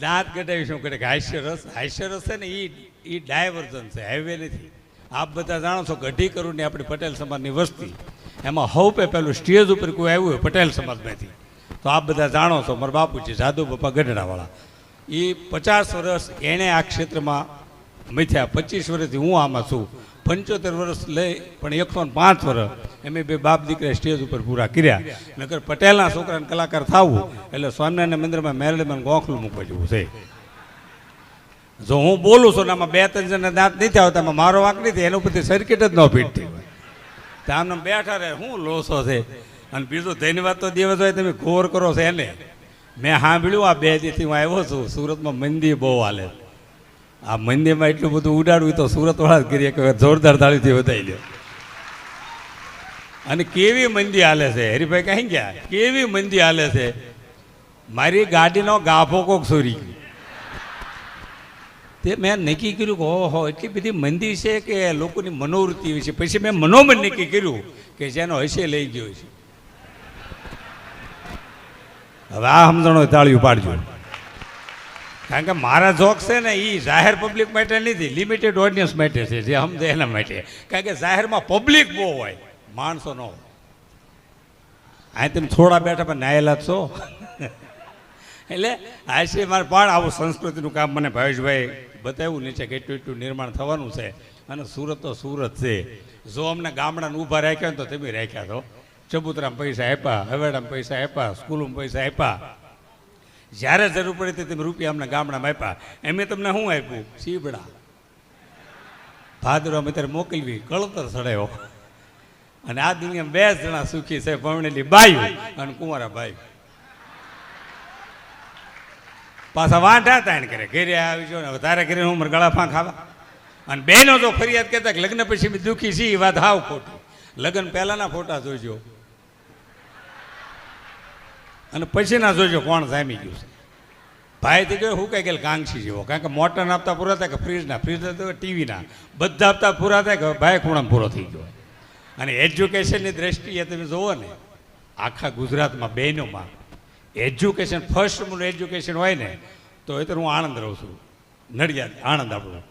દાંત કઢાવી શું કરે કે હાસ્યરસ હાસ્યરસ છે ને એ એ ડાયવર્ઝન છે, હાઈવે નથી. આપ બધા જાણો છો ગઢી અઢી કરોડની આપણી પટેલ સમાજની વસ્તી. એમાં હવપે પેલું સ્ટેજ ઉપર કોઈ આવ્યું હોય પટેલ સમાજમાંથી. તો આપ બધા જાણો છો, મારા બાપુજી જાદુ બાપા ગઢડાવાળા. એ પચાસ વર્ષ એણે આ ક્ષેત્રમાં મથ્યા પચીસ વર્ષથી હું આમાં છું. પંચોતેર વર્ષ લઈ, પણ એકસો પાંચ વર્ષ એમ બે બાપ દીકરા સ્ટેજ ઉપર પૂરા કર્યા. નકર પટેલના છોકરાને કલાકાર થવું એટલે સ્વામિનારાયણ મંદિરમાં મેરડીમાં ગોખલું મૂકવા જેવું છે. જો હું બોલું છું આમાં બે ત્રણ જણના દાંત નથી આવતા મારો વાંક નથી, એના ઉપરથી સર્કિટ જ ન ફીટ થઈ હોય આમને બેઠા રહે શું લોસો છે. અને બીજું ધન્યવાદ તો દિવસ હોય તમે ઘોર કરો છો એને. મેં સાંભળ્યું આ બે દીથી હું આવ્યો છું, સુરતમાં મંદિર બહુ હાલે. આ મંદિરમાં એટલું બધું ઉડાડવું તો સુરતવાળા જ કરીએ કે જોરદાર તાળીથી વધાવી લ્યો અને કેવી મંદી હાલે છે? હરીભાઈ કહી ગયા? કેવી મંદી હાલે છે? મારી ગાડીનો ગાફો કોક સોરી તે મેં નક્કી કર્યું કે ઓહો, એટલી બધી મંદી છે કે લોકોની મનોવૃત્તિ વિશે પછી મેં મનોમન નક્કી કર્યું કે જેનો હશે લઈ ગયો છે હવે આ સમજણો તાળીઓ પાડજો. કારણ કે મારા જોક છે ને એ જાહેર પબ્લિક માટે નથી લિમિટેડ ઓડિયન્સ માટે છે, જે સમજે એના માટે. કારણ કે જાહેરમાં પબ્લિક બહુ હોય, માણસો ન હોય. અહીં તમે થોડા બેઠા પણ નાયેલા છો. એટલે આ છે મારે પણ આવું સંસ્કૃતિનું કામ મને ભાવેશભાઈ બતાવ્યું, નીચે કેટલું એટલું નિર્માણ થવાનું છે. અને સુરત તો સુરત છે. જો અમને ગામડાને ઊભા રાખ્યા ને તો તમે રાખ્યા તો ચબુતરામાં પૈસા આપ્યા હવેડામાં પૈસા આપ્યા, સ્કૂલમાં પૈસા આપ્યા. જ્યારે જરૂર પડી તે રૂપિયા અમને ગામડામાં આપ્યા. એમે તમને શું આપ્યું? સીબડા અમે અત્યારે મોકલવી, કળતર સડાયો. અને આ દુનિયામાં બે જણા સુખી છે પરણેલી બાઈ અને કુંવારા ભાઈ. પાછા વાંઢા તાણ કરે, ઘેરે આવી જો ને તારે ઘરે હું ગળા ફાં ખાવા. અને બેનો જો ફરિયાદ કહેતા કે લગ્ન પછી દુઃખી છે એ વાત હાવ ખોટી. લગ્ન પહેલાના ફોટા જોઈજો અને પછી ના જોજો કોણ જામી ગયું છે. ભાઈ તો કહ્યું હું કઈ ગયેલ કાંક્ષી જેવો, કારણ કે મોટર આપતા પૂરા થાય કે ફ્રીજના ફ્રીજ તો ટીવીના. બધા આપતા પૂરા થાય કે ભાઈ ખૂણા પૂરો થઈ ગયો. અને એજ્યુકેશનની દ્રષ્ટિએ તમે જુઓ ને, આખા ગુજરાતમાં બહેનોમાં એજ્યુકેશન, ફર્સ્ટ મૂળ એજ્યુકેશન હોય ને, તો એ તો હું આણંદ રહું છું. નડિયાદ, આણંદ આપણું.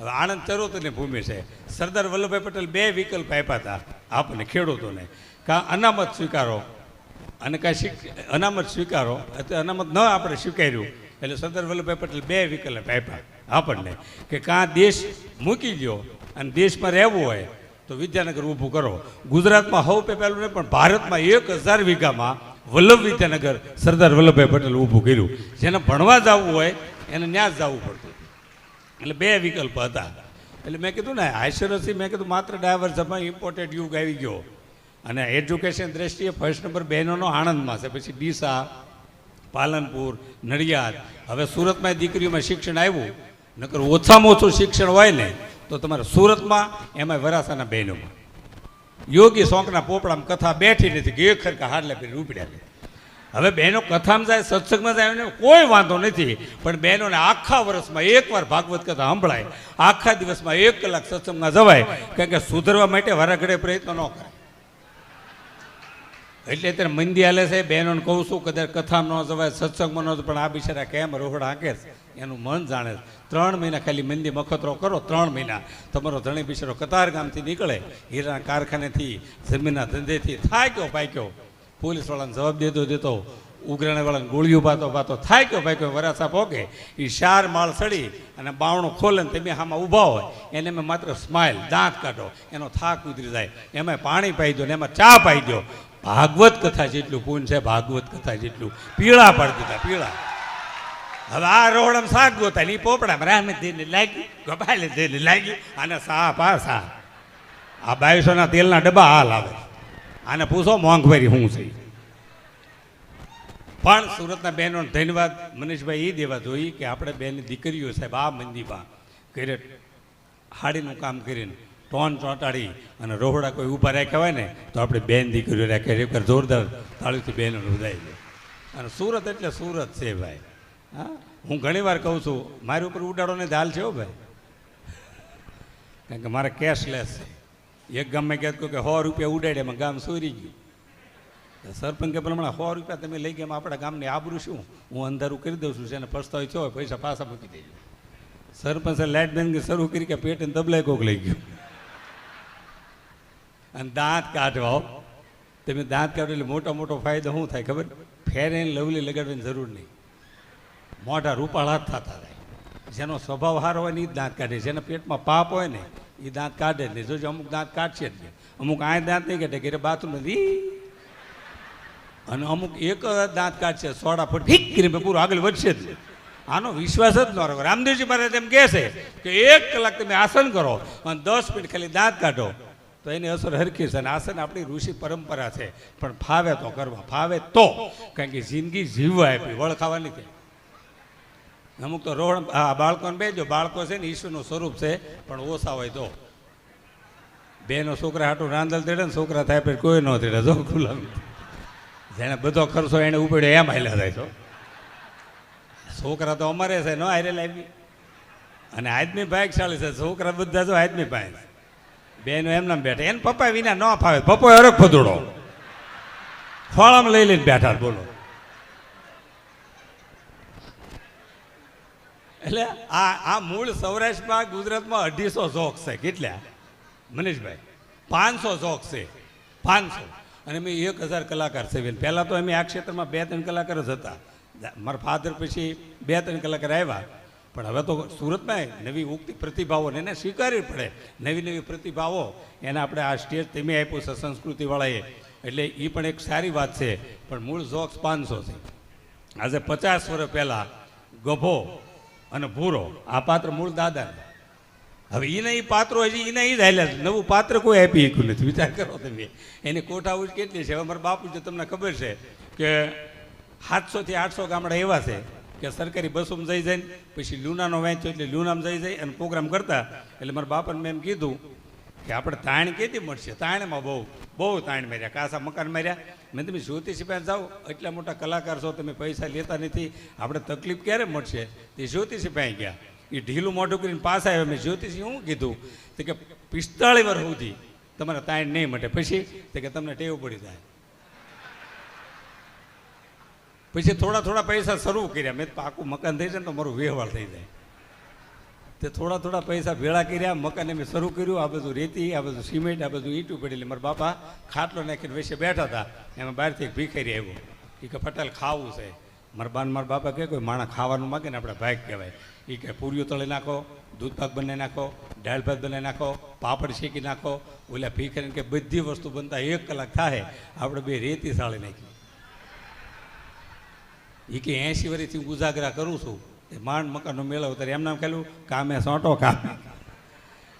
હવે આણંદ ચરોતરની ભૂમિ છે. સરદાર વલ્લભભાઈ પટેલ બે વિકલ્પ આપ્યા હતા આપણને ખેડૂતોને. કાં અનામત સ્વીકારો અને કાંઈ અનામત સ્વીકારો, એટલે અનામત ન આપણે સ્વીકાર્યું. એટલે સરદાર વલ્લભભાઈ પટેલ બે વિકલ્પ આપ્યા આપણને, કે કાં દેશ મૂકી દો અને દેશમાં રહેવું હોય તો વિદ્યાનગર ઊભું કરો. ગુજરાતમાં હવ પે પહેલું નહીં, પણ ભારતમાં એક હજાર વીઘામાં વલ્લભ વિદ્યાનગર સરદાર વલ્લભભાઈ પટેલ ઊભું કર્યું. જેને ભણવા જવું હોય, એને ન્યાસ જવું પડતું. એટલે બે વિકલ્પ હતા. એટલે મેં કીધું ને આઈસરસી મેં કીધું માત્ર ડાયવર્સમાં ઇમ્પોર્ટેડ યુગ આવી ગયો. અને એજ્યુકેશન દ્રષ્ટિએ ફર્સ્ટ નંબર બહેનોનો આણંદમાં છે. પછી ડીસા, પાલનપુર, નડિયાદ. હવે સુરતમાં દીકરીઓમાં શિક્ષણ આવ્યું. નકર ઓછામાં ઓછું શિક્ષણ હોય ને, તો તમારે સુરતમાં એમાં વરાસાના બહેનોમાં. યોગી સોંકના પોપડામાં કથા બેઠી નથી કે એક ખરખા હાડલે ફેરી ઉપડ્યા હવે બહેનો કથામાં જાય, સત્સંગમાં જાય એને કોઈ વાંધો નથી. પણ બહેનોને આખા વર્ષમાં એકવાર ભાગવત કથા સંભળાય. આખા દિવસમાં એક કલાક સત્સંગમાં જવાય. કારણ કે સુધરવા માટે વારાઘડે પ્રયત્ન ન કરે એટલે અત્યારે મંદી હાલે છે, બહેનોને કહું છું, કદાચ કથા ન જવાય સત્સંગમાં ન પણ આ બિચારા કેમ રોહડ હાંકે છે? એનું મન જાણે ત્રણ મહિના ખાલી મંદી મખતરો કરો, ત્રણ મહિના. તમારો ધણી બિચારો કતાર ગામથી નીકળે, હીરાના કારખાનેથી, જમીનના ધંધેથી, થાય કયો પાક્યો પોલીસવાળાને જવાબ દેતો દેતો, ઉઘરાણીવાળાને ગોળીઓ પાતો પાતો થાય કયો પાક્યો વરાસા પોકે એ શાર માળ સડી અને બાવણું ખોલે ને તમે આમાં ઊભા હોય. એને મેં માત્ર સ્માઇલ દાંત કાઢો. એનો થાક ઉતરી જાય. એમાં પાણી પાઈ દો ને એમાં ચા પાઈ દો. ભાગવત કથા જેટલું પૂન છે, ભાગવત કથા જેટલું. પીળા પાડી દીધા, પીળા. હવે આ રોડમ શાક ગોતા, ની પોપડામાં રામે દેને લાગી ગબાલે દેને લાગી અને સા પા સા. આ બાવીસોના તેલના ડબ્બા હાલ આવે. આને પૂછો મોંઘવારી શું છે પણ સુરતના બહેનો ધન્યવાદ. મનીષભાઈ એ દેવા જોઈએ કે આપણે બેન દીકરીઓ સાહેબ આ મંદીમાં ઘરે હાડીનું કામ કરીને ટોન ચોંટાડી અને રોહડા કોઈ ઊભા રાખ્યા હોય ને, તો આપણે બેન દીકરીઓ રાખ્યા. એકવાર જોરદાર તાળીથી બહેનો રોધાઈ જાય અને સુરત એટલે સુરત છે ભાઈ. હા? હું ઘણી વાર કહું છું, મારી ઉપર ઉડાડો ને દાલ છે ભાઈ. કારણ કે મારે કેશલેસ છે. એક ગામમાં કહેતો કે સો રૂપિયા ઉડાડે એમાં ગામ સોરી ગયું. સરપંચ કે પ્રમાણે સો રૂપિયા તમે લઈ ગયા આપણા ગામની આબરું શું? હું અંધારું કરી દઉં છું, જેને પસ્તાવો હોય, પૈસા પાછા મૂકી દેજો. સરપંચે લાઇટ બેન શરૂ કરી કે પેટને તબલાય કોક લઈ ગયું. અને દાંત કાઢવા. તમે દાંત કાઢો એટલે મોટો મોટો ફાયદો શું થાય ખબર? ફેર એન્ડ લવલી લગાડવાની જરૂર નહીં. મોટા રૂપાળા જ થતા થાય. જેનો સ્વભાવ સારો હોય ને એ દાંત કાઢે. જેના પેટમાં પાપ હોય ને એ દાંત કાઢે જ નહીં. જોજો અમુક દાંત કાઢશે જ નહીં. અમુક આ દાંત નહીં કાઢે, ઘરે બાથરૂમ નથી. અને અમુક એક દાંત કાઢશે, સોડા ફૂટ ઠીક કરીને પૂરું આગળ વધશે જ. આનો વિશ્વાસ જ ન રામદેવજી મહારાજ એમ કહે છે કે એક કલાક તમે આસન કરો અને દસ મિનિટ ખાલી દાંત કાઢો. તો એની અસર હરખી છે અને આસન આપણી ઋષિ પરંપરા છે. પણ ફાવે તો કરવા, ફાવે તો. કારણ કે જિંદગી જીવવા આપી, વળ ખાવાની અમુક તો રોડ આ બાળકોને બેજો બાળકો છે ને ઈશ્વરનું સ્વરૂપ છે, પણ ઓછા હોય તો. બેનો છોકરા હાટું રાંધલ તેડે ને છોકરા થાય પછી કોઈ ન તેડે, જો ખુલ્લા જેને બધો ખર્ચો એને ઉપડ્યો, એમ હાલ્યા થાય તો. છોકરા તો અમારે છે, ન હારે લાવી અને આદમી ભાગશાળી છે, છોકરા બધા જો આદમી પાસે બેનો એમનામ બેઠા. એને પપ્પા વિના ન ફાવે. પપ્પો હરક ફદુડો ફળામાં લઈ લઈને બેઠા બોલો. એટલે આ આ મૂળ સૌરાષ્ટ્રમાં, ગુજરાતમાં અઢીસો ઝોક છે. કેટલા? મનીષભાઈ, પાંચસો ઝોક છે. પાંચસો. અને મેં એક હજાર કલાકાર છે. પહેલાં તો અમે આ ક્ષેત્રમાં બે, ત્રણ કલાકાર જ હતા. મારા ફાધર પછી બે, ત્રણ કલાકાર આવ્યા. પણ હવે તો સુરતમાં નવી ઉક્તિ પ્રતિભાવોને એને સ્વીકારવી પડે. નવી નવી પ્રતિભાવો. એને આપણે આ સ્ટેજ તમે આપ્યું છે સંસ્કૃતિવાળાએ. એટલે એ પણ એક સારી વાત છે. પણ મૂળ ઝોક્સ પાંચસો છે. આજે પચાસ વર્ષ પહેલાં ગભો અને ભૂરો, આ પાત્ર મૂળ દાદા હવે એને એ પાત્રો હજી એને એ જ હાલ્યા નવું પાત્ર કોઈ આપી શક્યું નથી. વિચાર કરો તમે. એની કોઠાઉજ કેટલી છે? હવે મારા બાપુ જે તમને ખબર છે કે સાતસોથી આઠસો ગામડા એવા છે. કે સરકારી બસોમાં જઈ જાય પછી લુનાનો વાંચ્યો એટલે લુનામાં જઈ જાય અને પ્રોગ્રામ કરતા. એટલે મારા બાપાને મેં એમ કીધું કે આપણે તાણ કેથી મળશે? તાણમાં બહુ બહુ તાણ માર્યા, કાસા મકાન માર્યા. મેં તમે જ્યોતિષી પાસે જાઓ, એટલા મોટા કલાકાર છો, તમે પૈસા લેતા નથી. આપણે તકલીફ ક્યારે મળશે? તે જ્યોતિષી પાસે ગયા. એ ઢીલું મોઢું કરીને પાસ આવ્યો. મેં જ્યોતિષી શું કીધું? તો કે, પિસ્તાળીસ વર્ષ સુધી તમારા તાણ નહીં મટે. પછી તો કે, તમને ટેવ પડી જાય. પછી થોડા થોડા પૈસા શરૂ કર્યા. મેં પાકું મકાન થઈ જાય ને તો મારું વ્યવહાર થઈ જાય. તે થોડા થોડા પૈસા ભેળા કર્યા, મકાન મેં શરૂ કર્યું. આ બધું રેતી, આ બધું સિમેન્ટ, આ બધું ઈંટું પડી એટલે મારા બાપા ખાટલો નાખીને વચ્ચે બેઠા હતા. એમાં બહારથી ભીખારી આવ્યો. એ કે, પટેલ, ખાવું છે. મારા બાન, મારા બાપા કહે, કોઈ માણસ ખાવાનું માગે ને આપણે ભાગ કહેવાય. એ કે, પૂરીઓ તળી નાખો, દૂધ ભાગ બનાવી નાખો, દાળ ભાત બનાવી નાખો, પાપડ શેકી નાખો. ઓલા ભીખારીને કે, બધી વસ્તુ બનતા એક કલાક થાય આપણે બે રેતી સાળી નાખી. એ કે એંશી વર્ષથી હું ઉજાગરા કરું છું. એ માંડ મકાનનો મેળો ત્યારે એમ નામ ખેલું કામે સોંટો કામે.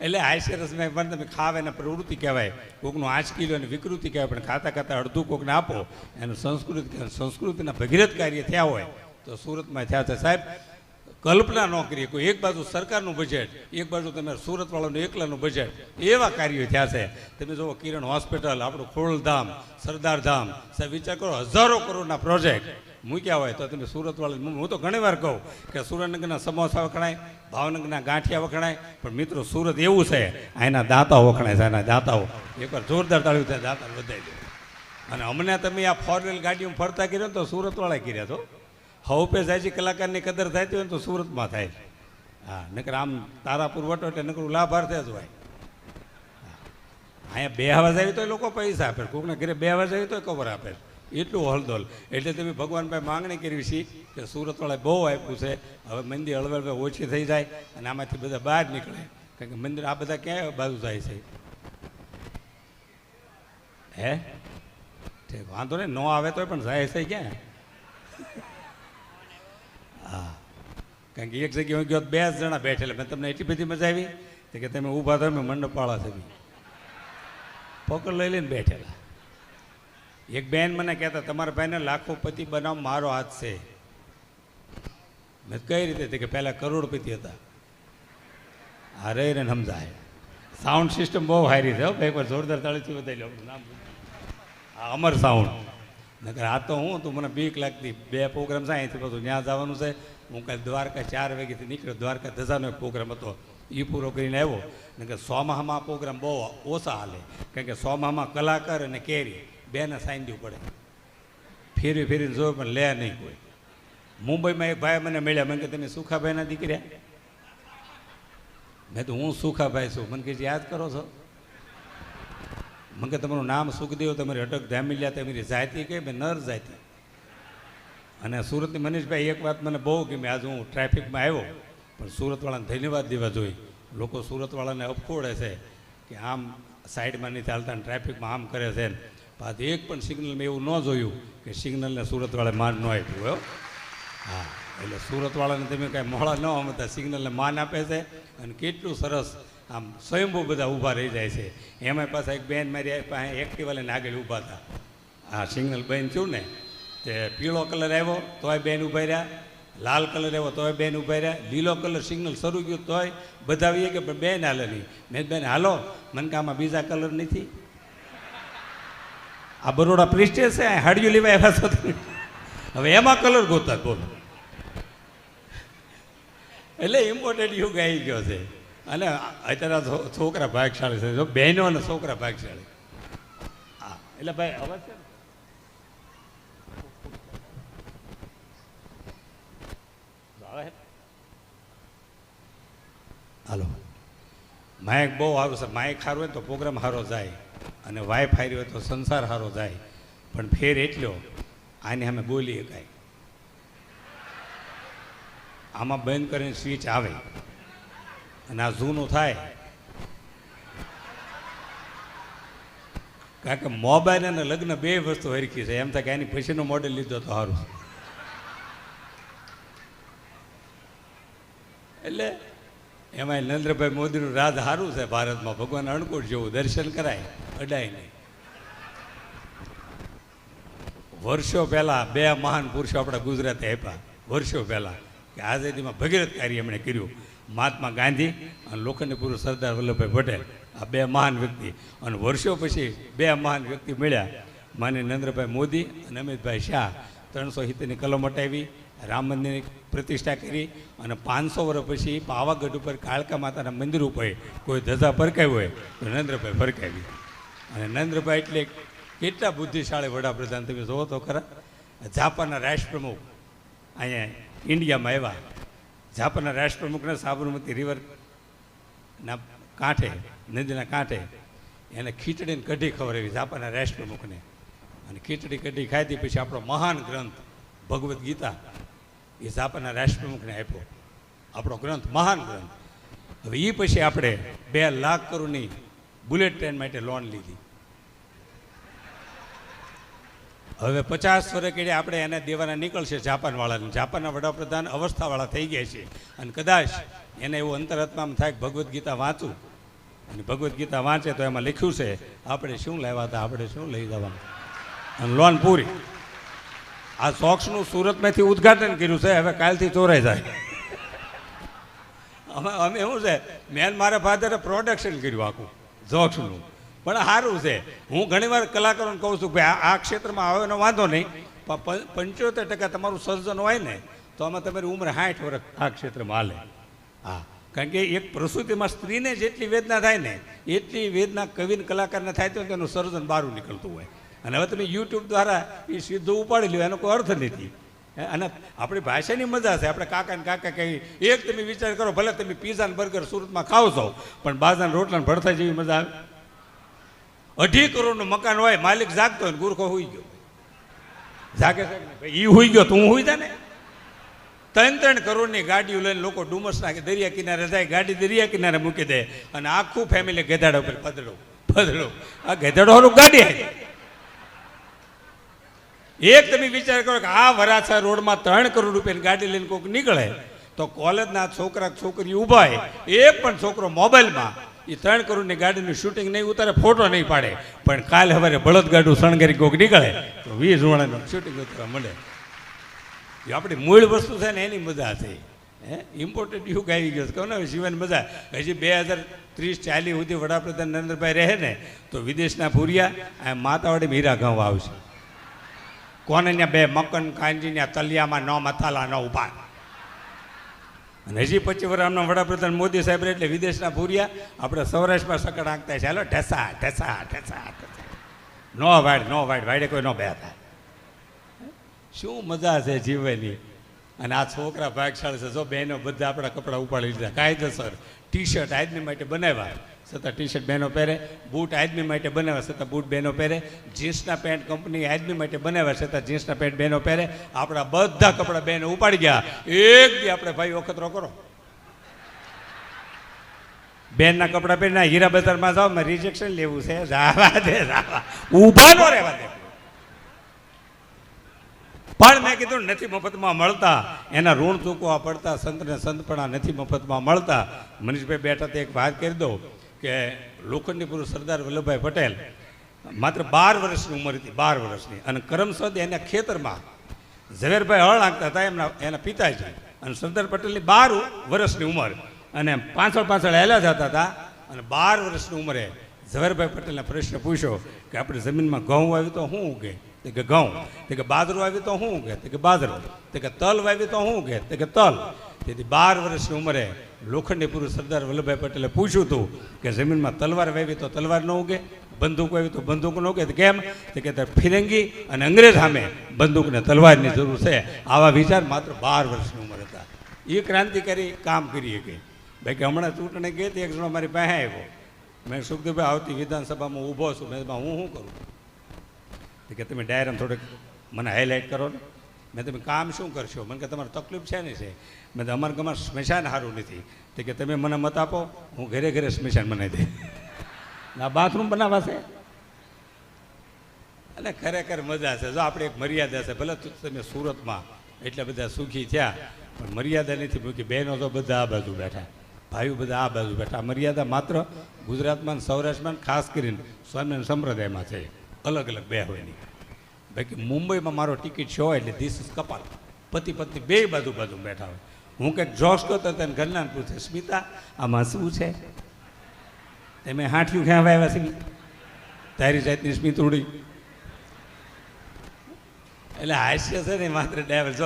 એટલે આશ્ચર્યસમય પણ તમે ખાવે એને પ્રવૃત્તિ કહેવાય. કોકનું આંચકી લો અને વિકૃતિ કહેવાય, પણ ખાતા ખાતા અડધું કોકને આપો. એનું સંસ્કૃતિ સંસ્કૃતિના ભગીરથ કાર્ય થયા હોય, તો સુરતમાં થયા છે. સાહેબ, કલ્પના ન કરીએ. કોઈ એક બાજુ સરકારનું બજેટ એક બાજુ તમે સુરતવાળાનું એકલાનું બજેટ એવા કાર્યો થયા છે. તમે જુઓ, કિરણ હોસ્પિટલ, આપણું ખોડલધામ, સરદારધામ. સાહેબ, વિચાર કરો, હજારો કરોડના પ્રોજેક્ટ મૂક્યા હોય તો તમે સુરતવાળા હું તો ઘણી વાર કહું કે સુરેન્દ્રનગરના સમોસા વખણાય, ભાવનગરના ગાંઠિયા વખણાય, પણ મિત્રો સુરત એવું છે એના દાંતાઓ વખણાય છે એના દાંતાઓ. એકવાર જોરદાર તાળ્યું ત્યાં દાંતા વધારી દે. અને અમને તમે આ ફોર વ્હીલ ગાડીમાં ફરતા કર્યો તો સુરતવાળા કર્યા તો હવપે જાય કલાકારની કદર થતી હોય તો સુરતમાં થાય હા, નકર આમ તારાપુર વટો એટલે નકરું લાભાર્થે જ હોય. અહીંયા બે હવા આવી તો લોકો પૈસા આપે, કોકના ઘરે બે હવા જાય તો ખબર આપે. એટલું હળદોલ. એટલે તમે ભગવાન પાસે માંગણી કરવી છે કે સુરતવાળાએ બહુ આપ્યું છે. હવે મંદિર હળવે ઓછી થઈ જાય અને આમાંથી બધા બહાર નીકળે. કારણ કે મંદિર આ બધા ક્યાં બાજુ જાય છે? હે? ઠીક વાંધો નહીં, ન આવે તોય પણ જાય છે ક્યાં? હા. કારણ કે એક જગ્યાએ ગયો તો બે જ જણા બેઠેલા. મેં તમને એટલી બધી મજા આવી? કે તમે ઊભા થયો મેં મંડપવાળા થઈ પકડ લઈ લઈને બેઠેલા. એક બેન મને કહેતા, તમારા ભાઈને લાખોપતિ બનાવ, મારો હાથ છે. મેં કઈ રીતે કે પહેલાં કરોડપતિ હતા. હા રે ને સમજાય. સાઉન્ડ સિસ્ટમ બહુ હારી છે એકવાર જોરદાર તાળીથી બતાવી લો, નામ હા અમર સાઉન્ડ નકર આ તો હું તું મને બીક લાગતી. બે પ્રોગ્રામ છે, અહીંથી બધું ત્યાં જવાનું છે. હું કાલે દ્વારકા ચાર વાગ્યાથી નીકળ્યો, દ્વારકા ધજાનો એક પ્રોગ્રામ હતો. એ પૂરો કરીને આવ્યો. નકર સોમાહામાં પ્રોગ્રામ બહુ ઓછા હાલે. કારણ કે સોમાહામાં કલાકાર અને કેરી. બેને સાઈન દેવું પડે. ફેરવી ફેરીને જોયું, પણ લે નહીં કોઈ. મુંબઈમાં એક ભાઈ મને મળ્યા. મને કે તમે સુખાભાઈના દીકરા? મેં તો હું સુખાભાઈ છું. મને કે યાદ કરો છો? મને કે તમારું નામ સુખદેવ, તમારી અટક ધામિલ્યા, તમારી જાતિ કઈ? મેં નર જાતિ. અને સુરતની મનીષભાઈ એક વાત મને બહુ ગમી. આજે હું ટ્રાફિકમાં આવ્યો, પણ સુરતવાળાને ધન્યવાદ દેવા જોઈએ લોકો સુરતવાળાને અપખોડે છે કે આમ સાઈડમાં નહીં ચાલતા ટ્રાફિકમાં આમ કરે છે પાછું એક પણ સિગ્નલ મેં એવું ન જોયું કે સિગ્નલને સુરતવાળે માન ન આપ્યું, હો? હા, એટલે સુરતવાળાને તમે કાંઈ મોડા ન અમતા સિગ્નલને માન આપે છે અને કેટલું સરસ આમ સ્વયંભૂ બધા ઊભા રહી જાય છે. એમાં પાછા એક બેન મારી પાસે એક્ટિવા આગળ ઊભા હતા. હા, સિગ્નલ બેન થયું ને, તે પીળો કલર આવ્યો, તોય બેન ઊભા રહ્યા. લાલ કલર આવ્યો, તોય બેન ઊભા રહ્યા. લીલો કલર સિગ્નલ શરૂ ગયું, તોય બધા કે બેન હાલે નહીં. મેં બેન, હાલો. મને કે બીજા કલર નથી. આ બરોડા પ્રિસ્ટેજ છે હાડિયું લેવા આવ્યા છો હવે એમાં કલર ગોતા બોલો. એટલે ઇમ્પોર્ટન્ટ યુગ આવી ગયો છે. અને અત્યારે છોકરા ભાગશાળી છે. જો બહેનો અને છોકરા ભાગશાળી. હા, એટલે ભાઈ અવાજ છે? હાલો. માઇક બહુ સારું છે. માઇક સારું હોય તો પ્રોગ્રામ સારો જાય. અને વાય હોય તો સંસાર હારો જાય. પણ ફેર એટલો, આને અમે બોલી કાંઈ. આમાં બંધ કરીને સ્વિચ આવે. અને આ જૂનું થાય. કારણ કે મોબાઈલ અને લગ્ન બે વસ્તુ હરખી છે. એમ થાય કે એની પછીનો મોડેલ લીધો તો સારું એટલે એમાં નરેન્દ્રભાઈ મોદીનું રાજ સારું છે ભારતમાં. ભગવાન અણકુટ જેવું દર્શન કરાય. અડાય નહીં. વર્ષો પહેલાં બે મહાન પુરુષો આપણા ગુજરાતે આપ્યા. વર્ષો પહેલાં કે આઝાદીમાં ભગીરથ કાર્ય એમણે કર્યું. મહાત્મા ગાંધી અને લોખંડ પુરુષ સરદાર વલ્લભભાઈ પટેલ, આ બે મહાન વ્યક્તિ. અને વર્ષો પછી બે મહાન વ્યક્તિ મળ્યા. માની નરેન્દ્રભાઈ મોદી અને અમિતભાઈ શાહ. ત્રણસો સિત્તેરની કલમ હટાવી, રામ મંદિરની પ્રતિષ્ઠા કરી અને પાંચસો વર્ષ પછી પાવાગઢ ઉપર કાળકા માતાના મંદિર ઉપર કોઈ ધજા ફરકાવી હોય તો નરેન્દ્રભાઈ ફરકાવી. અને નરેન્દ્રભાઈ એટલે કેટલા બુદ્ધિશાળી વડાપ્રધાન તમે જોવો તો ખરા. જાપાનના રાષ્ટ્રપ્રમુખ અહીંયા ઇન્ડિયામાં આવ્યા. જાપાનના રાષ્ટ્રપ્રમુખને સાબરમતી રિવરના કાંઠે, નદીના કાંઠે એને ખીચડીને કઢી ખવડાવી, જાપાનના રાષ્ટ્રપ્રમુખને. અને ખીચડી કઢી ખાધી, પછી આપણો મહાન ગ્રંથ ભગવદ્ ગીતા એ જાપાનના રાષ્ટ્રપ્રમુખને આપ્યો. આપણો ગ્રંથ મહાન ગ્રંથ. હવે એ પછી આપણે બે લાખ કરોડની બુલેટ ટ્રેન માટે લોન લીધી. હવે પચાસ વર્ષ કેડે આપણે એને દેવાના નીકળશે જાપાનવાળાને. જાપાનના વડાપ્રધાન અવસ્થાવાળા થઈ ગયા છે. અને કદાચ એને એવું અંતરાત્મામાં થાય કે ભગવદ્ ગીતા વાંચું. અને ભગવદ્ ગીતા વાંચે તો એમાં લખ્યું છે, આપણે શું લાવ્યા હતા, આપણે શું લઈ જવાનું? અને લોન પૂરી. આ સોક્સનું સુરતમાંથી ઉદ્ઘાટન કર્યું છે, હવે કાલથી ચોરાઈ જાય. અમે અમે શું છે મેન મારા ફાધરે પ્રોડક્શન કર્યું આખું. જોક્સનું પણ સારું છે. હું ઘણીવાર કલાકારોને કહું છું કે આ ક્ષેત્રમાં આવે એનો વાંધો નહીં, પણ પંચોતેર ટકા તમારું સર્જન હોય ને, તો આમાં તમારી ઉંમર સાઠ વર્ષ આ ક્ષેત્રમાં હાલે. હા, કારણ કે એક પ્રસૂતિમાં સ્ત્રીને જેટલી વેદના થાય ને, એટલી વેદના કવિને કલાકારને થાય તો તેનું સર્જન બહાર નીકળતું હોય. અને હવે તમે યુટ્યુબ દ્વારા એ સીધું ઉપાડી લ્યો, એનો કોઈ અર્થ નથી. અને આપણી ભાષાની મજા છે. આપણે કાકા ને કાકા કહી, એક તમે વિચાર કરો, ભલે તમે પીઝા ને બર્ગર સુરતમાં ખાવ છો, પણ બાજરાના રોટલા ભરતા જેવી મજા આવે. અઢી કરોડનું મકાન હોય, માલિક જાગતો હોય ગુરખો હોઈ ગયો. જાગે એ હોઈ ગયો તું હોઈ જા ને ત્રણ ત્રણ કરોડની ગાડીઓ લઈને લોકો ડુમસના દરિયા કિનારે જાય, ગાડી દરિયા કિનારે મૂકી દે, અને આખું ફેમિલી ગધેડા ઉપર પધડો પધડો આ ગધેડો ગાડી હાલી. એક તમે વિચાર કરો કે આ વરાછા રોડમાં ત્રણ કરોડ રૂપિયાની ગાડી લઈને કોઈક નીકળે, તો કોલેજના છોકરા છોકરી ઊભા એક પણ છોકરો મોબાઈલમાં એ ત્રણ કરોડની ગાડીનું શૂટિંગ નહીં ઉતારે, ફોટો નહીં પાડે. પણ કાલે સવારે બળદગાડું શણગારી કોઈક નીકળે, તો વીસ રૂણાનું શૂટિંગ ઉતારવા મળે એ આપણી મૂળ વસ્તુ છે ને એની મજા છે. હે? ઇમ્પોર્ટન્ટ યુગ આવી ગયો કહું ને જીવન મજા. હજી બે હજાર ત્રીસ ચાલીસ સુધી વડાપ્રધાન નરેન્દ્રભાઈ રહે ને, તો વિદેશના ભૂરિયા આ માતાવાડી મીરા ગાંવ આવશે. કોને ત્યાં બે મકન કાંજી ત્યાં તલિયામાં ન મથાલા ન ઊભા. અને હજી પચીસ વર્ષના વડાપ્રધાન મોદી સાહેબ એટલે વિદેશના પૂર્યા આપણે સૌરાષ્ટ્રમાં સકડ આંકતા ઢેસા ઢેસા ઢેસા ઢેસા. નો વાડ નો વાડ, વાડે કોઈ ન બે થાય. શું મજા છે જીવવાની? અને આ છોકરા ભાગશાળી છે. જો બહેનો બધા આપણા કપડાં ઉપાડી લીધા. કાયદેસર ટી શર્ટ આજની માટે બનાવ્યા. છતાં ટી શર્ટ બહેનો પહેરે, બૂટ આદમી માટે બનાવ્યા છતાં બૂટ બહેનો પહેરે. જીન્સના પેન્ટ કંપની આદમી માટે બનાવ્યા છતાં જીન્સના પેન્ટ બહેનો પહેરે. આપણા બધા કપડાં બહેનો ઉપાડી ગયા. એક બી આપણે ભાઈ વખતરો કરો. બેનના કપડાં પહેરીને હીરા બજારમાં જાઓ મેં રિજેક્શન લેવું છે. જાવા દે, જાવા. ઊભા નો રહેવા દે. પણ મેં કીધું નથી મફતમાં મળતા. એના ઋણ ચૂકવા પડતા, સંતને સંતપણા નથી મફતમાં મળતા. મનીષભાઈ બેઠા તે એક વાત કરી દો કે લોખંડી પુરુષ સરદાર વલ્લભભાઈ પટેલ માત્ર બાર વર્ષની ઉંમર હતી, બાર વર્ષની. અને કરમસદ એના ખેતરમાં ઝવેરભાઈ હળ આંકતા હતા એમના એના પિતાજી. અને સરદાર પટેલની બાર વર્ષની ઉંમર. અને પાછળ પાછળ હેલા જતા હતા. અને બાર વર્ષની ઉંમરે ઝવેરભાઈ પટેલને પ્રશ્ન પૂછ્યો કે આપણે જમીનમાં ઘઉં આવ્યું તો શું ઉગે? તે કે ઘઉં. તે કે બાજરો આવ્યું તો શું ઉગે? તે કે બાજરો. તે કે તલ વાવ્યું તો શું ઉગે? તે કે તલ. તેથી બાર વર્ષની ઉંમરે લોખંડી પુરુષ સરદાર વલ્લભભાઈ પટેલે પૂછ્યું હતું કે જમીનમાં તલવાર વાવી તો તલવાર ન ઉગે, બંદૂક વાવી તો બંદૂક ન ઉગે. કેમ? તે કે ફિરંગી અને અંગ્રેજ સામે બંદૂકને તલવારની જરૂર છે. આવા વિચાર માત્ર બાર વર્ષની ઉંમર હતા. એ ક્રાંતિકારી કામ કરી શકે. બાકી હમણાં ચૂંટણી ગઈ હતી, એક જણો મારી પાસે આવ્યો. મેં સુખદેવભાઈ આવતી વિધાનસભામાં ઊભો છું. મેં હું શું કરું? કે, તમે ડાયરામ થોડુંક મને હાઇલાઇટ કરો ને. મેં તમે કામ શું કરશો? મને કે, તમારે તકલીફ છે ને છે? મેં તો અમારે ગામમાં સ્મશાન સારું નથી. તો કે, તમે મને મત આપો, હું ઘરે ઘરે સ્મશાન બનાવી દે આ બાથરૂમ બનાવવા છે? અને ખરેખર મજા છે. જો આપણે એક મર્યાદા છે, ભલે તમે સુરતમાં એટલા બધા સુખી થયા, પણ મર્યાદા નથી મૂકી, બહેનો તો બધા આ બાજુ બેઠા, ભાઈઓ બધા આ બાજુ બેઠા. મર્યાદા માત્ર ગુજરાતમાં સૌરાષ્ટ્રમાં ખાસ કરીને સ્વામિનારાયણ સંપ્રદાયમાં છે. અલગ અલગ બે હોય બાકી મુંબઈમાં મારો ટિકિટ શો એટલે ધીસ ઇઝ કપાલ. પતિ પત્ની બે બાજુ બાજુ બેઠા હોય. હું કંઈક જોશ કરતો તેને ઘરના પૂછે, સ્મિતા, આમાં શું છે? તમે હાંઠિયું ક્યાં વાવ્યા છે? તારી જાતની સ્મિત ઉડી. એટલે હાસ્ય છે ને માત્ર ડ્રાઈવર. જો,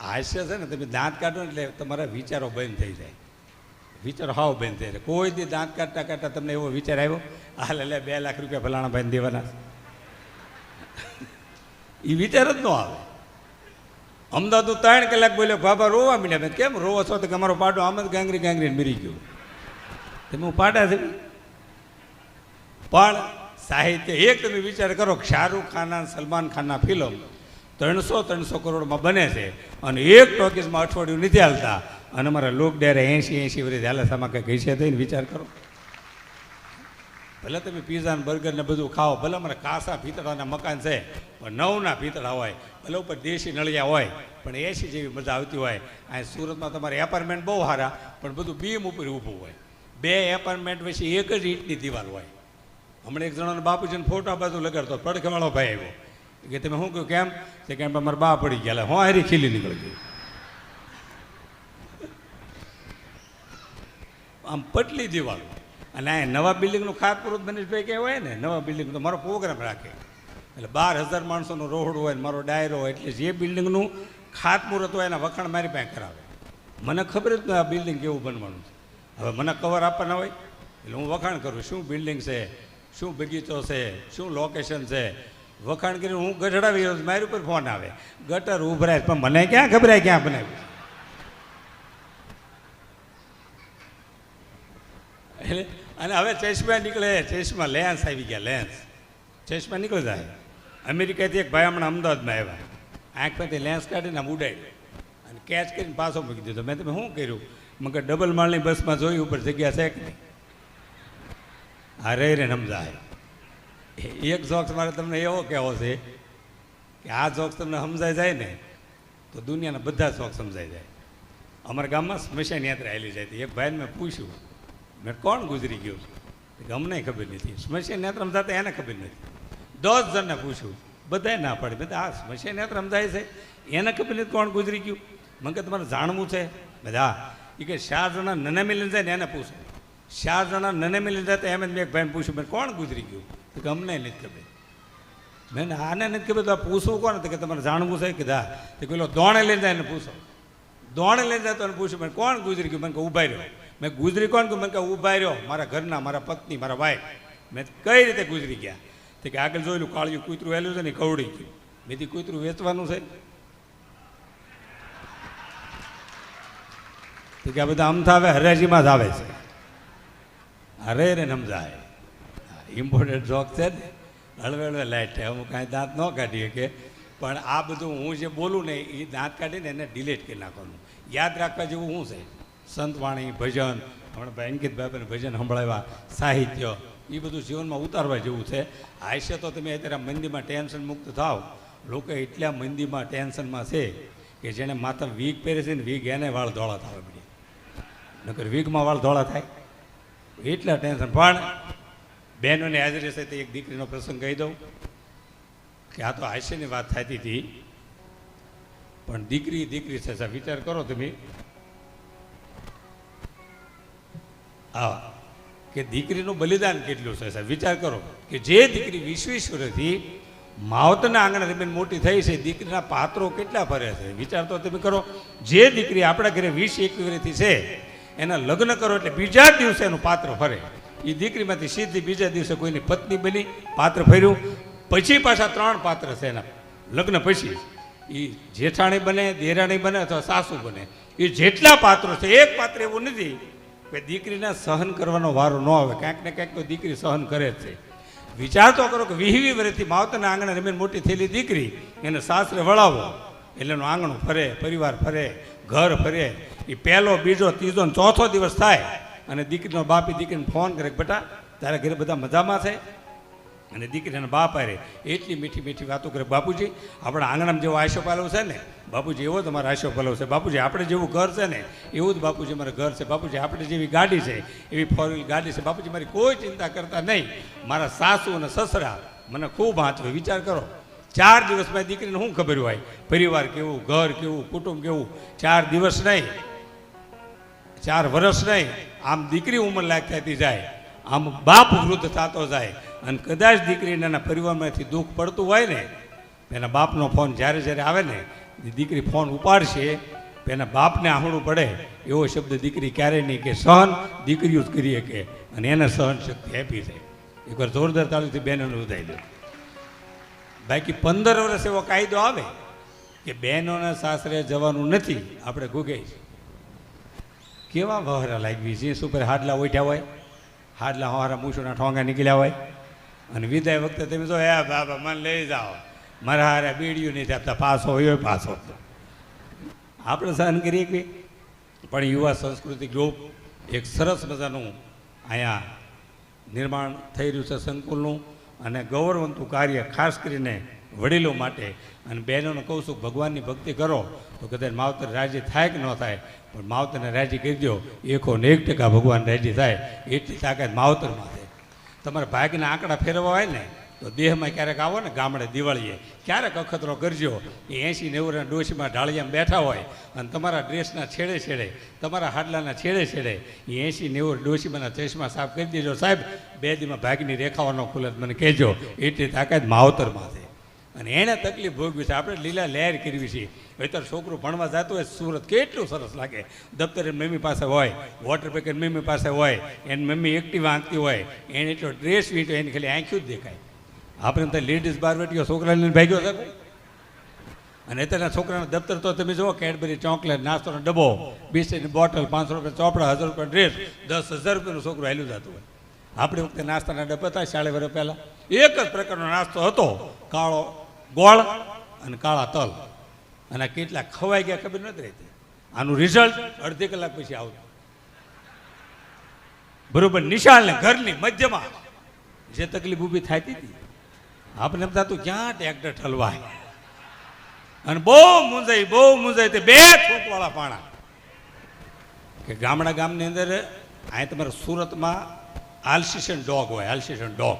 હાસ્ય છે ને તમે દાંત કાઢો એટલે તમારા વિચારો બંધ થઈ જાય. વિચારો હાવ બંધ થઈ જાય. કોઈ દી દાંત કાઢતા કાઢતા તમને એવો વિચાર આવ્યો? હાલ એટલે બે લાખ રૂપિયા ફલાણા ભાઈને દેવાના એ વિચાર જ ન આવે. અમદાવાદ હું ત્રણ કલાક બોલ્યો, બાબા, રોવા મીડ્યા. મેં કેમ રોવો છો? તો કે અમારો પાડો આમ જ ગાંગરી ગાંગરીને મરી ગયો. તમે હું પાડા છે. પણ સાહિત્ય એક તમે વિચાર કરો, શાહરૂખ ખાન અને સલમાન ખાનના ફિલ્મ ત્રણસો ત્રણસો કરોડમાં બને છે. અને એક ટોકીસમાં અઠવાડિયું નથી હાલતા. અને અમારા લોક ડેરે એંશી એંશી વર્ષ હાલે સામા કંઈક હશે થઈને વિચાર કરો. ભલે તમે પીઝા ને બર્ગર ને બધું ખાઓ, ભલે અમારે કાસા ભીતળાના મકાન છે, પણ નવના ભીતળા હોય, ભલે ઉપર દેશી નળિયા હોય, પણ એસી જેવી મજા આવતી હોય. અહીં સુરતમાં તમારે એપાર્ટમેન્ટ બહુ સારા, પણ બધું બીમ ઉપર ઊભું હોય. બે એપાર્ટમેન્ટ પછી એક જ ઈંટની દિવાલ હોય. હમણાં એક જણાનો બાપુજીને ફોટા બાજુ લગાડતો, પડખેવાળો ભાઈ આવ્યો. કે તમે શું કહ્યું કેમ? તે કેમ અમારા બા પડી ગયા હું હારી ખીલી નીકળી ગઈ. આમ પટલી દિવાલ અને આ નવા બિલ્ડિંગનું ખાતપુરુષ મનીષભાઈ કહેવાય ને, નવા બિલ્ડિંગ તો મારો પ્રોગ્રામ રાખે. એટલે બાર હજાર માણસોનો રોડ હોય મારો ડાયરો હોય, એટલે જે બિલ્ડિંગનું ખાતમુહૂર્ત હોય એના વખાણ મારી પાસે કરાવે. મને ખબર જ ન આ બિલ્ડિંગ કેવું બનવાનું છે. હવે મને કવર આપવાના હોય, એટલે હું વખાણ કરું શું બિલ્ડિંગ છે, શું બગીચો છે, શું લોકેશન છે. વખાણ કરીને હું ગઢડાવી રહ્યો મારી ઉપર ફોન આવે. ગટર ઉભરાય પણ મને ક્યાં ખબરાય ક્યાં બનાવ્યું? એટલે અને હવે ચશ્મા નીકળે, ચશ્મા લેન્સ આવી ગયા, લેન્સ. ચશ્મા નીકળી જાય. અમેરિકાથી એક ભાઈ હમણાં અમદાવાદમાં આવ્યા. આંખમાંથી લેન્સ કાઢીને આમ ઉડાડી અને કેચ કરીને પાછો મૂકી દીધો. મેં તમે શું કર્યું? મગર ડબલ માળની બસમાં જોયું ઉપર જગ્યા છે કે નહીં? હા રે રે સમજાય. એક જોક્સ મારે તમને એવો કહેવો છે કે આ જોક્સ તમને સમજાઈ જાય ને, તો દુનિયાના બધા શોખ સમજાઈ જાય. અમારા ગામમાં સ્મશાન યાત્રા આવેલી જાય એક ભાઈને મેં પૂછ્યું મેં કોણ ગુજરી ગયું છે? અમને ખબર નથી. સ્મશાન યાત્રામાં રમતા એને ખબર નથી. દસ જણને પૂછ્યું. બધાય ના પાડે. બધા આ સ્મશાન યાત્રામાં રમતા છે? એને ખબર નથી કોણ ગુજરી ગયું? મને કે તમારે જાણવું છે? બધા એ કે ચાર જણા નને મિલીને જાય ને એને પૂછો. ચાર જણા નને મિલીને જાય તો એમ જ મેં ભાઈને પૂછ્યું, મેં કોણ ગુજરી ગયું? તો કે, અમને નથી ખબર. મેં આને નથી ખબર? તો પૂછવું કોણ? તો કે, તમારે જાણવું છે? કે દા તો પેલો દોણે લઈને જાય એને પૂછો. દોણે લઈને જાય તો પૂછ્યું, મેં કોણ ગુજરી ગયું? મને કે ઊભા રહ્યો. મેં ગુજરી કોણ કે મને કે ઊભા રહ્યો, મારા ઘરના, મારા પત્ની, મારા વાઈફ મેં કઈ રીતે ગુજરી ગયા? તે કે આગળ જોયેલું કાળિયું કૂતરું વહેલું છે ને કવડી ગયું મેં કૂતરું વેચવાનું છે? કે આ બધા આમ થાવે હરાજીમાં જ આવે છે. અરે રે સમજાય ઇમ્પોર્ટન્ટ જોક છે ને. હળવે હળવે, લાઈટ છે. હું કાંઈ દાંત ન કાઢીએ કે, પણ આ બધું હું જે બોલું ને એ દાંત કાઢીને એને ડિલીટ કરી નાખવાનું. યાદ રાખવા જેવું શું છે. સંતવાણી, ભજન. હમણાં ભાઈ અંકિતભાઈ ભજન સંભળાવ્યા, સાહિત્ય. એ બધું જીવનમાં ઉતારવા જેવું છે. હાસ્ય તો તમે અત્યારે મંદીમાં ટેન્શન મુક્ત થાવ. લોકો એટલા મંદીમાં ટેન્શનમાં છે કે જેણે માથા વીગ પહેરે છે ને વીગ એને વાળ ધોળા થવા મળે નકર વીગમાં વાળ ધોળા થાય. એટલા ટેન્શન. પણ બહેનોની હાજરી સાથે એક દીકરીનો પ્રસંગ કહી દઉં કે આ તો હાસ્યની વાત થતી હતી. પણ દીકરી દીકરી છે. વિચાર કરો તમે. હા. કે દીકરીનું બલિદાન કેટલું છે સાહેબ? વિચાર કરો કે જે દીકરી વિશ્વેશ્વરથી માવતના આંગણે રમીને મોટી થઈ છે, દીકરીના પાત્રો કેટલા ભરે છે? વિચાર તો તમે કરો, જે દીકરી આપણા ઘરે વીસ એકવીસથી છે, એના લગ્ન કરો એટલે બીજા જ દિવસે એનું પાત્ર ફરે. એ દીકરીમાંથી સીધી બીજા દિવસે કોઈની પત્ની બની, પાત્ર ફર્યું, પછી પાછા ત્રણ પાત્ર છે એના. લગ્ન પછી. એ જેઠાણી બને, દેરાણી બને અથવા સાસુ બને. એ જેટલા પાત્રો છે, એક પાત્ર એવું નથી કે દીકરીને સહન કરવાનો વારો ન આવે ક્યાંક ને ક્યાંક તો દીકરી સહન કરે જ છે. વિચાર તો કરો કે વીહવી વર્ષથી માવતરના આંગણે રમીને મોટી થયેલી દીકરી, એને સાસરે વળાવો, એટલે એનું આંગણું ફરે, પરિવાર ફરે, ઘર ફરે એ પહેલો, બીજો, ત્રીજો ચોથો દિવસ થાય, અને દીકરીનો બાપી દીકરીને ફોન કરે બેટા, તારા ઘરે બધા મજામાં છે? અને દીકરીના બાપ આરે એટલી મીઠી મીઠી વાતો કરે. બાપુજી, આપણા આંગણામાં જેવો આશો પાલવ છે ને, બાપુજી, એવો તમારો આશો પાલવ છે. બાપુજી, આપણે જેવું ઘર છે ને, એવું જ બાપુજી મારું ઘર છે. બાપુજી, આપણે જેવી ગાડી છે, એવી ફોર વ્હીલ ગાડી છે. બાપુજી, મારી કોઈ ચિંતા કરતા નહીં. મારા સાસુ અને સસરા મને ખૂબ હાંચવે. વિચાર કરો, ચાર દિવસ મારી દીકરીને શું ખબર હોય? પરિવાર કેવું, ઘર કેવું, કુટુંબ કેવું? ચાર દિવસ નહીં, ચાર વર્ષ નહીં, આમ દીકરી ઉંમર લાયક થતી જાય, આમ બાપ વૃદ્ધ થતો જાય અને કદાચ દીકરીને એના પરિવારમાંથી દુઃખ પડતું હોય ને એના બાપનો ફોન જ્યારે જ્યારે આવે ને દીકરી ફોન ઉપાડશે એના બાપને આહણું પડે, એવો શબ્દ દીકરી ક્યારેય નહીં કે, સહન, દીકરીઓ જ કરી શકે અને એને સહન શક્તિ આપી છે. એકવાર જોરદાર તાળીથી બહેનોને વધાઈ દો. બાકી પંદર વર્ષ એવો કાયદો આવે કે બહેનોના સાસરે જવાનું નથી, આપણે છે. કેવા વહરા લાગવી છે? શું પર હાડલા ઓઠ્યા હોય, હાડલા હવારા મૂછોના ઠોંગા નીકળ્યા હોય અને વિદાય વખતે તમે જો, હે બાબા, મને લઈ જાઓ. મારા હારે બીડીયું નહીં આપતા પાછો હોય પાછો. આપણે સહન કરીએ કે પણ યુવા સંસ્કૃતિ ગ્રુપ એક સરસ મજાનું અહીંયા નિર્માણ થઈ રહ્યું છે સંકુલનું અને ગૌરવંતું કાર્ય ખાસ કરીને વડીલો માટે. અને બહેનોને કહું છું, ભગવાનની ભક્તિ કરો, તો કદાચ માવતર રાજી થાય કે ન થાય, પણ માવતરને રાજી કરી દો એકો ને એક ટકા ભગવાન રાજી થાય, એટલી તાકાત માવતરમાં છે. તમારે ભાગના આંકડા ફેરવવા હોય ને, તો દેહમાં ક્યારેક આવો ને ગામડે દિવાળીએ. ક્યારેક અખતરો કરજો. એ એંસી નેવુંના ડોશીમાં ઢાળિયામાં બેઠા હોય અને તમારા ડ્રેસના છેડે છેડે, તમારા હાડલાના છેડે છેડે, એ એંસી નેવું ડોશીમાંના ચશ્મા સાફ કરી દેજો સાહેબ. બે દીમાં ભાગની રેખાઓનો ખુલત મને કહેજો. એટલી તાકાત માવતરમાં છે અને એણે તકલીફ ભોગવી છે. આપણે લીલા લહેર કરવી છે. અત્યારે છોકરું ભણવા જતું હોય સુરત કેટલું સરસ લાગે. દફતર એની મમ્મી પાસે હોય વોટર પેકેટ મમ્મી પાસે હોય, એની મમ્મી એકટી વાંકતી હોય, એને એટલો ડ્રેસ વીંટો, એની ખાલી આંખ્યું જ દેખાય. આપણે તો લેડીઝ બારવટીઓ છોકરાને ભાગ્યો છે અને અત્યારના છોકરાના દફતર તો તમે જુઓ, કેડબરી ચોકલેટ, નાસ્તોનો ડબ્બો, બિસ્કીટની બોટલ, પાંચસો રૂપિયા ચોપડા, હજાર રૂપિયા ડ્રેસ દસ હજાર રૂપિયાનું છોકરું હેલું જતું હોય. આપણી વખતે નાસ્તાના ડબ્બા હતા સાડે વર્ષ પહેલાં. એક જ પ્રકારનો નાસ્તો હતો, કાળો ગોળ અને કાળા તલ. અને કેટલા ખવાઈ ગયા ખબર નથી રહેતી. આનું રિઝલ્ટ અડધી કલાક પછી આવતું. બરોબર, નિશાળને ઘરની મધ્યમાં જે તકલીફ ઊભી થતી હતી, આપણે એમ થતું, ક્યાં ટ્રેક્ટર ઠલવાય? અને બહુ મૂંઝાઈ બહુ મૂંઝાઈ તે બે ફૂટવાળા પાણા. કે ગામડા ગામની અંદર અહીં તમારે સુરતમાં આલ્સિશન ડોગ હોય આલ્સિશન ડોગ.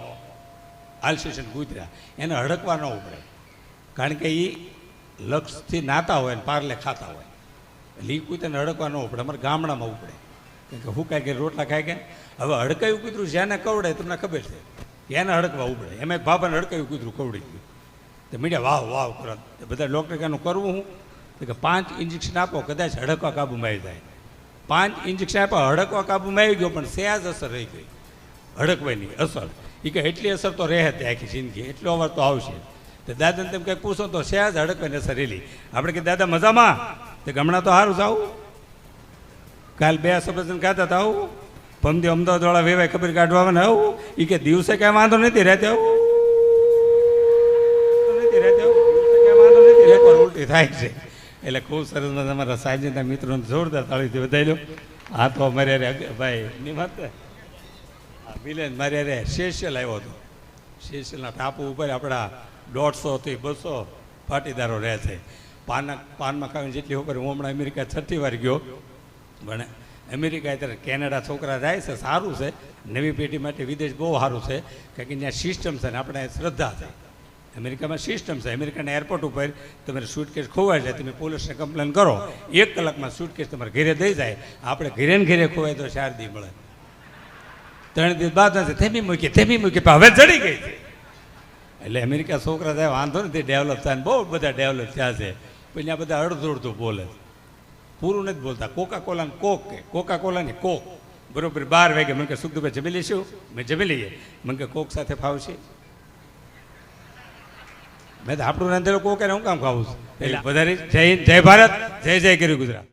આલ્સિશન કૂતરા એને હડકવા ન ઉપડે. કારણ કે એ લક્ષથી નાતા હોય ને પારલે ખાતા હોય. એટલે એ હડકવા ન ઉપડે, અમારે ગામડામાં ઉપડે. કે હું કાંઈ કે રોટલા ખાય કે હવે હડકાયું કૂતરું જેને કવડે તમને ખબર છે. એને હડકવા ઉપડે. એમ એક બાબાને હડકાયું કૂતરું કવડી ગયું. તો મીડિયા વાવ વાવ કરો. બધા ડૉક્ટર કે એનું કરવું હું. તો કે પાંચ ઇન્જેક્શન આપો, કદાચ હડકવા કાબૂમાં આવી જાય. પાંચ ઇન્જેક્શન આપ્યા, હડકવા કાબૂમાં આવી ગયો, પણ સહેજ અસર રહી ગઈ. હડકવાની અસર. એ કે એટલી અસર તો રહે તે આખી જિંદગી. એટલો અવાર તો આવશે. તો દાદાને તેમ કંઈક પૂછો તો સહેજ હડકવાની સરેલી. આપણે કે દાદા, મજામાં? તે હમણાં તો સારું જાવ કાલ બે સફરજન ખાતા હતા આવું. પમદી અમદાવાદ વાળા વેવાય ખબર કાઢવા ને આવું. એ કે દિવસે કાંઈ વાંધો નથી રહેતે આવું. આવું. ઉલટી થાય છે. એટલે ખૂબ સરસ તમારા સાજનતા મિત્રોને જોરદાર તાળીથી વધારી આ તો અમારે ભાઈ ની વાત આ મિલન મારે હારે શેષ્યલ આવ્યો હતો. શેષ્યલના ટાપુ ઉપર આપણા દોઢસોથી બસો પાટીદારો રહે છે. પાનના પાનમાં ખાવીને જેટલી ઉપર હું હમણાં અમેરિકા છઠ્ઠી વાર ગયો. પણ અમેરિકા અત્યારે કેનેડા છોકરા જાય છે, સારું છે. નવી પેઢી માટે વિદેશ બહુ સારું છે. કારણ કે ત્યાં સિસ્ટમ છે ને આપણે શ્રદ્ધા છે. અમેરિકામાં સિસ્ટમ છે. અમેરિકાના એરપોર્ટ ઉપર તમારે સુટકેસ ખોવાય જાય, તમે પોલીસને કમ્પ્લેન કરો. એક કલાકમાં સુટકેસ તમારે ઘરે દઈ જાય. આપણે ઘેરે ને ઘેરે ખોવાય તો ચાર દી મળે. ત્રણ દિવસ બાદ થેમી મૂકી થેમી મૂકી. હવે જડી ગઈ છે. એટલે અમેરિકા છોકરા થાય વાંધો નથી ડેવલપ થાય બહુ બધા ડેવલપ થયા છે. પછી ત્યાં બધા અડધું અડધું બોલે પૂરું નથી બોલતા. કોકા કોલા કોક કે કોકા કોલા ને કોક બરોબર બાર વાગે મને કે સુખદુભાઈ જમી લઈશું મેં જમી લઈએ. મને કે કોક સાથે ફાવશે. મેં તો આપણું રાંધેલું કોક એને હું કામ ખાવું છું? એટલે વધારે જય હિન્દ જય ભારત જય જય કર્યું ગુજરાત.